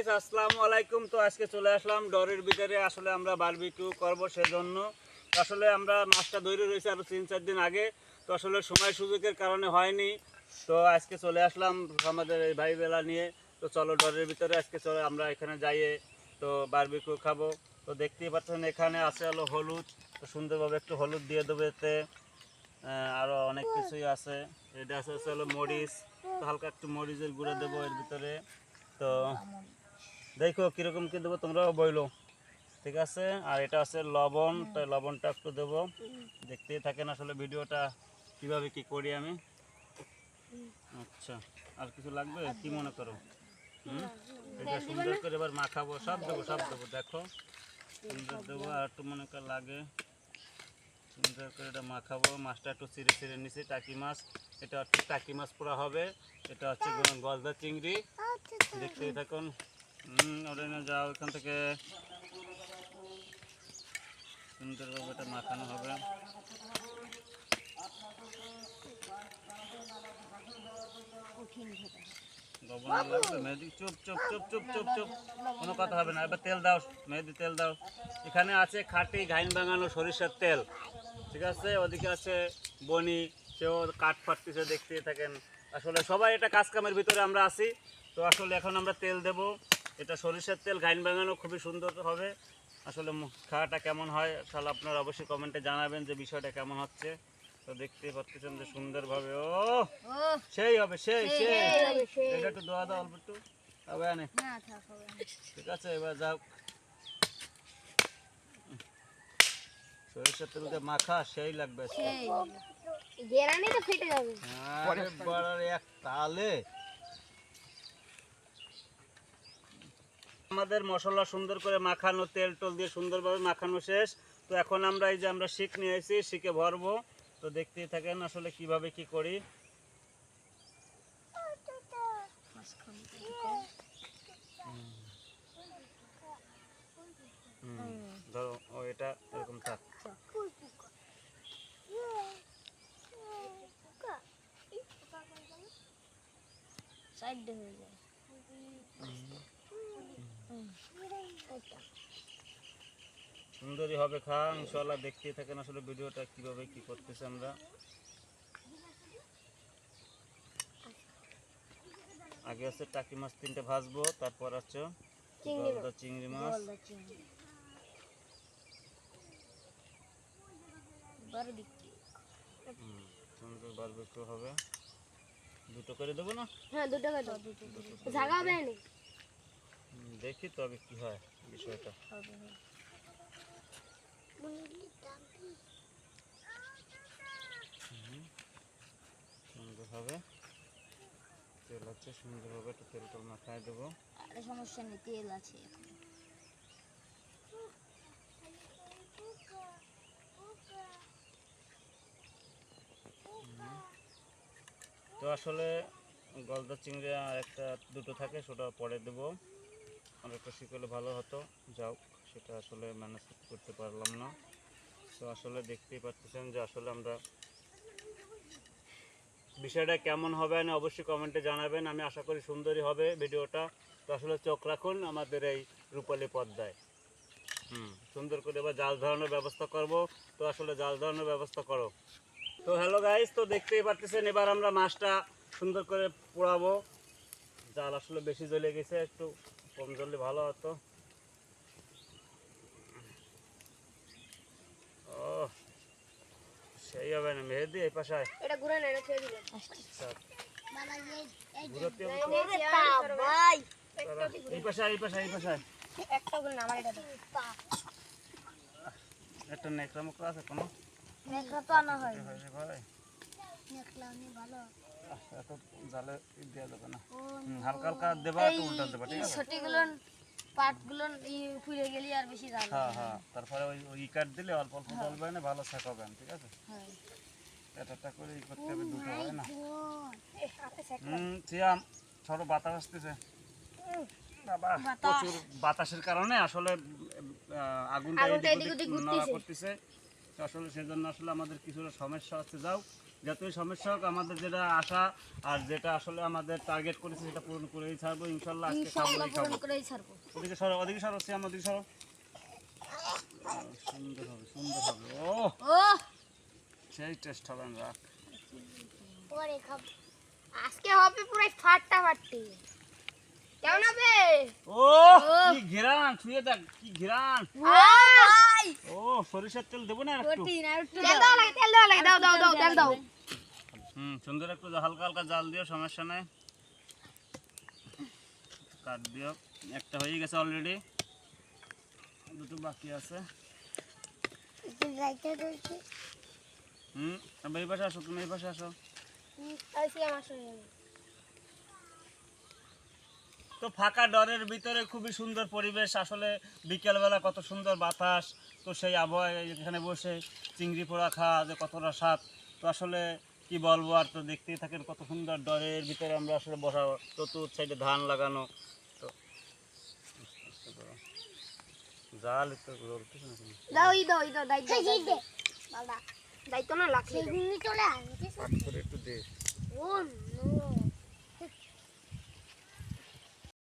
Guys আসসালামু আলাইকুম। তো আজকে চলে আসলাম ডরের ভিতরে। আসলে আমরা বারবিকিউ করব সেজন্য। আসলে আমরা মাছটা ধরে রয়েছে আরও তিন চার দিন আগে। তো আসলে সময় সুযোগের কারণে হয়নি। তো আজকে চলে আসলাম আমাদের এই ভাই বেলা নিয়ে। তো চলো ডরের ভিতরে আজকে চলে আমরা এখানে যাইয়ে তো বারবিকিউ খাব। তো দেখতেই পাচ্ছেন এখানে আছে হলো হলুদ। তো সুন্দরভাবে একটু হলুদ দিয়ে দেবো এতে। আহ, আরও অনেক কিছুই আছে। এটা আছে হলো মরিচ। তো হালকা একটু মরিচের গুঁড়ো দেবো এর ভিতরে। তো দেখো কীরকম কি দেবো তোমরাও বইলো। ঠিক আছে? আর এটা আছে লবণ তো লবণটা একটু দেবো। দেখতেই থাকেন আসলে ভিডিওটা কীভাবে কি করি আমি। আচ্ছা আর কিছু লাগবে? কি মনে করো? হুম? এটা সুন্দর করে এবার মাখাবো সব দেবো সব দেবো দেখো। সুন্দর দেবো আর একটু মনে কর লাগে। সুন্দর করে এটা মাখাবো। মাছটা একটু চিড়ে চিড়ে নিছি টাকি মাছ। এটা হচ্ছে টাকি মাছ পুরা হবে। এটা হচ্ছে গলদা চিংড়ি। দেখতেই থাকুন। এখান থেকে। সুন্দরভাবে হবে। কোনো কথা হবে না। এবার তেল দাও, মেহেদি তেল দাও। এখানে আছে খাঁটি ঘাইন বাঙানো সরিষার তেল। ঠিক আছে? ওদিকে আছে বনি। সেও কাঠ ফাটতেছে দেখতে থাকেন। আসলে সবাই এটা কাজ কামের ভিতরে আমরা আছি। তো আসলে এখন আমরা তেল দেব। এটা সরিষার তেল গাইন বাঙানো খুবই সুন্দর হবে। আসলে খাওয়াটা কেমন হয় তাহলে আপনারা অবশ্যই কমেন্টে জানাবেন যে বিষয়টা কেমন হচ্ছে। তো দেখতেই পাচ্ছেন যে সুন্দরভাবে ও সেই হবে সেই সেই এটা একটু দোয়া দাও অল্প একটু তবে আনে ঠিক আছে এবার যাও। সরিষার তেল দিয়ে মাখা সেই লাগবে। গেরানি তো ফেটে যাবে। আরে বাড়ার এক তালে আমাদের মশলা সুন্দর করে মাখানো, তেল টোল দিয়ে সুন্দরভাবে মাখানো শেষ। তো এখন আমরা এই যে আমরা শিক নিয়ে এসেছি শিকে ভরবো। তো দেখতেই থাকেন আসলে কীভাবে কি করি। ধরো এটা এরকম থাক। সাইড হয়ে যায়। সুন্দরই হবে খা ইনশাল্লাহ দেখতেই থাকেন আসলে ভিডিওটা কীভাবে কি করতেছে আমরা। আগে আছে টাকি মাছ তিনটে ভাজবো তারপর আছে চিংড়ি গলদা চিংড়ি মাছ। সুন্দর বারবিকিউ। হবে। দুটো করে দেবো না? হ্যাঁ দুটো কাটো জায়গা হবে দেখি তো আগে কি হয় বিষয়টা। হবে হবে। সুন্দর হবে তেল আছে সুন্দর হবে একটু তেল টেল মাখায় দেবো। আরে সমস্যা নেই তেল আছে তো আসলে গলদা চিংড়ি আর একটা দুটো থাকে সেটা পরে দেবো। আর একটা শিকলে ভালো হতো যাও। সেটা আসলে ম্যানেজ করতে পারলাম না। তো আসলে দেখতেই পাচ্ছেন যে আসলে আমরা বিষয়টা কেমন হবে না, অবশ্যই কমেন্টে জানাবেন। আমি আশা করি সুন্দরই হবে ভিডিওটা। তো আসলে চোখ রাখুন আমাদের এই রূপালী পদ্মায়। হুম, সুন্দর করে এবার জাল ধরানোর ব্যবস্থা করব। তো আসলে জাল ধরানোর ব্যবস্থা করো। তো হ্যালো গাইস তো দেখতেই পাচ্ছেন এবার আমরা মাছটা সুন্দর করে পোড়াবো। জাল আসলে বেশি জ্বলে গেছে, একটু কম জ্বললে ভালো হতো ও সেই হবে না মেহেদি এই পাশায় এটা ঘুরে না এটা ছেড়ে দিলাম আচ্ছা। ভাই। এই এই পাশায় এই পাশায় একটা গুলো না আমার এটা দাও একটা নেকড়া মুকড়া আছে কোনো? নেকড়া তো আনা হয়। ভাই নেকড়া ভালো। এত জালে দেওয়া যাবে না। হালকা হালকা দেবা একটু উল্টা দেবা ঠিক আছে? ছটিগুলো পাটগুলো ফুলে গেলি আর বেশি জাল হ্যাঁ হ্যাঁ তারপরে ওই কাট দিলে অল্প অল্প জ্বলবে না ভালো শেখাবেন ঠিক আছে? হ্যাঁ। এটা একটা করে ই করতে হবে দুটো হয় না। হুম সিয়াম বাতাস আসতেছে। বাবা প্রচুর বাতাসের কারণে আসলে আগুনটা এদিক ওদিক। করতেছে। আসলে সেজন্য আসলে আমাদের কিছুটা সমস্যা হচ্ছে। যাও যতই সমস্যা হোক আমাদের যেটা আশা আর যেটা আসলে আমাদের টার্গেট করেছে সেটা পূরণ করেই ছাড়বো ইনশাল্লাহ আজকে খাব। ছাড়বো। ওদিকে সরো ওদিকে সরো সিয়াম ওদিকে সরো। সুন্দর হবে সুন্দর হবে। ও সেই টেস্ট হবে না রাখ পরে খাব। আজকে হবে পুরো ফাটটা ফাটটি। কেমন হবে? ও। কি ঘিরান ছুঁয়ে দেখ কি ঘিরান। ও সরিষার তেল দেবো না একটু? তেল দাও লাগে তেল দাও লাগে দাও দাও দাও তেল দাও। হুম সুন্দর একটু হালকা হালকা জাল দিও সমস্যা নাই। কাট দিও। একটা হয়ে গেছে অলরেডি দুটো বাকি আছে। হুম এই পাশে আসো তুমি এই পাশে আসো। তো ফাঁকা ডরের ভিতরে খুবই সুন্দর পরিবেশ আসলে বিকেলবেলা কত সুন্দর বাতাস তো সেই আবহাওয়ায় এখানে বসে চিংড়ি পোড়া খাওয়া যে কতটা স্বাদ। তো আসলে কি বলব আর তো দেখতেই থাকেন কত সুন্দর ডরের ভিতরে আমরা আসলে বসা চতুর সাইডে ধান লাগানো। তো জাল? দাও দাও দাও দাই দাদা দায়িত্ব না লাগছে চলে আসবে। একটু দে। ও নো।